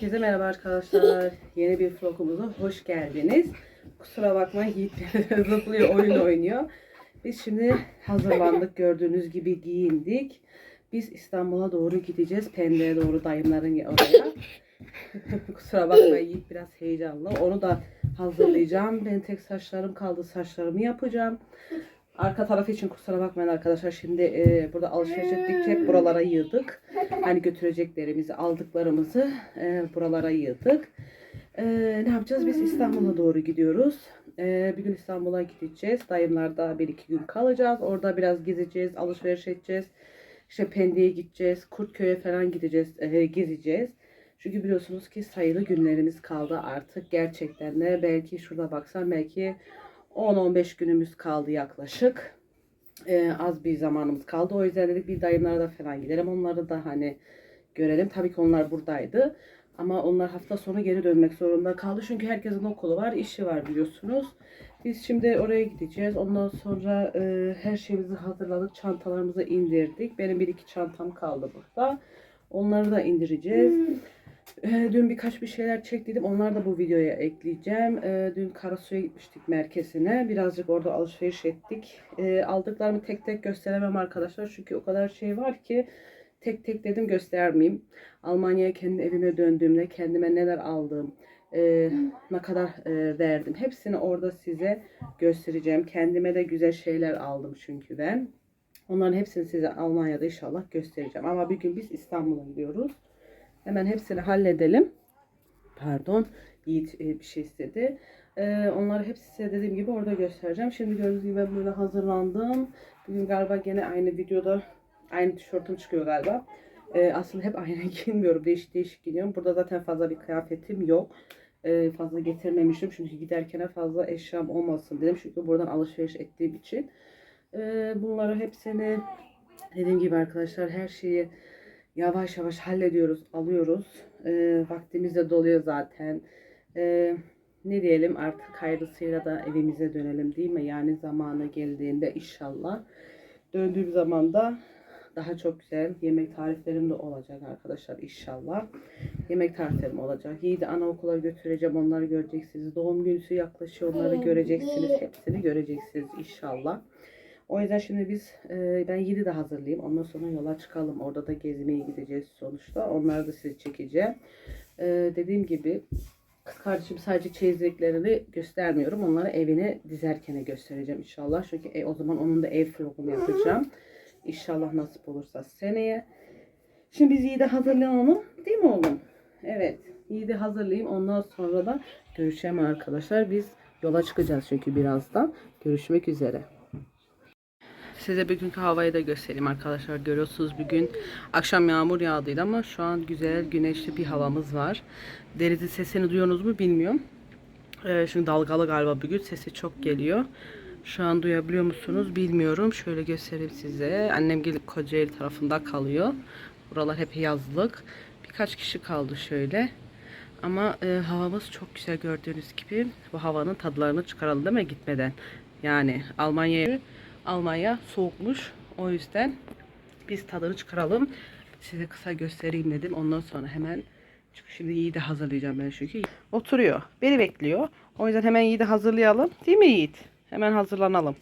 Herkese merhaba arkadaşlar. Yeni bir vlogumuza hoş geldiniz. Kusura bakmayın Yiğit zıplıyor, oyun oynuyor. Biz şimdi hazırlandık. Gördüğünüz gibi giyindik. Biz İstanbul'a doğru gideceğiz. Pendik'e doğru dayımların oraya. Kusura bakmayın Yiğit biraz heyecanlı. Onu da hazırlayacağım. Ben tek saçlarım kaldı. Saçlarımı yapacağım. Arka tarafı için kusura bakmayın arkadaşlar. Şimdi e, burada alışveriş ettikçe hep buralara yığdık. Hani götüreceklerimizi, aldıklarımızı e, buralara yığdık. E, ne yapacağız? Biz İstanbul'a doğru gidiyoruz. E, bir gün İstanbul'a gideceğiz. Dayımlarda bir iki gün kalacağız. Orada biraz gezeceğiz, alışveriş edeceğiz. İşte Pendik'e gideceğiz, Kurtköy'e falan gideceğiz, e, gezeceğiz. Çünkü biliyorsunuz ki sayılı günlerimiz kaldı artık gerçekten de. Belki şurada baksan belki 10-15 günümüz kaldı yaklaşık. Ee, az bir zamanımız kaldı. O yüzden dedik bir dayımlara da falan gidelim. Onları da hani görelim. Tabii ki onlar buradaydı. Ama onlar hafta sonu geri dönmek zorunda kaldı. Çünkü herkesin okulu var, işi var biliyorsunuz. Biz şimdi oraya gideceğiz. Ondan sonra e, her şeyimizi hazırladık. Çantalarımızı indirdik. Benim bir iki çantam kaldı burada. Onları da indireceğiz. Ee, dün birkaç bir şeyler çektiydim. Onları da bu videoya ekleyeceğim. Ee, dün Karasu'ya gitmiştik merkezine. Birazcık orada alışveriş ettik. Ee, aldıklarımı tek tek gösteremem arkadaşlar. Çünkü o kadar şey var ki tek tek dedim göstermeyeyim. Almanya'ya kendi evime döndüğümde kendime neler aldım, ne kadar e, verdim. Hepsini orada size göstereceğim. Kendime de güzel şeyler aldım çünkü ben. Onların hepsini size Almanya'da inşallah göstereceğim. Ama bir gün biz İstanbul'a gidiyoruz. Hemen hepsini halledelim. Pardon. Yiğit e, bir şey istedi. E, onları hepsi size dediğim gibi orada göstereceğim. Şimdi gördüğünüz gibi ben böyle hazırlandım. Bugün galiba gene aynı videoda aynı tişörtüm çıkıyor galiba. E, aslında hep aynı giyinmiyorum. Değişik değişik giyiniyorum. Burada zaten fazla bir kıyafetim yok. E, fazla getirmemiştim. Çünkü giderken fazla eşyam olmasın dedim. Çünkü buradan alışveriş ettiğim için. Bunları hepsini dediğim gibi arkadaşlar her şeyi yavaş yavaş hallediyoruz, alıyoruz. E, vaktimiz de doluyor zaten. E, ne diyelim artık hayırlısıyla da evimize dönelim değil mi? Yani zamanı geldiğinde inşallah. Döndüğüm zaman da daha çok güzel yemek tariflerim de olacak arkadaşlar inşallah. Yemek tariflerim olacak. Yiğit'i anaokula götüreceğim. Onları göreceksiniz. Doğum günüsü yaklaşıyor. Onları göreceksiniz. Hepsini göreceksiniz inşallah. O yüzden şimdi biz e, ben 7 de hazırlayayım. Ondan sonra yola çıkalım. Orada da gezmeye gideceğiz sonuçta. Onları da size çekeceğim. E, dediğim gibi kız kardeşim sadece çeyizliklerini göstermiyorum. Onları evine dizerken göstereceğim inşallah. Çünkü e, o zaman onun da ev vlogunu yapacağım. İnşallah nasip olursa seneye. Şimdi biz Yiğit'i hazırlayalım. Değil mi oğlum? Evet. Yiğit'i hazırlayayım. Ondan sonra da görüşelim arkadaşlar. Biz yola çıkacağız çünkü birazdan. Görüşmek üzere. Size bugünkü havayı da göstereyim arkadaşlar. Görüyorsunuz bugün akşam yağmur yağdıydı ama şu an güzel güneşli bir havamız var. Denizin sesini duyuyorsunuz mu bilmiyorum. Ee, şimdi dalgalı galiba bugün sesi çok geliyor. Şu an duyabiliyor musunuz bilmiyorum. Şöyle göstereyim size. Annem gelip Kocaeli tarafında kalıyor. Buralar hep yazlık. Birkaç kişi kaldı şöyle. Ama e, havamız çok güzel gördüğünüz gibi. Bu havanın tadlarını çıkaralım değil mi gitmeden? Yani Almanya'ya Almanya soğukmuş. O yüzden biz tadını çıkaralım. Size kısa göstereyim dedim. Ondan sonra hemen çünkü şimdi Yiğit'i hazırlayacağım ben çünkü. Oturuyor. Beni bekliyor. O yüzden hemen Yiğit'i hazırlayalım. Değil mi Yiğit? Hemen hazırlanalım.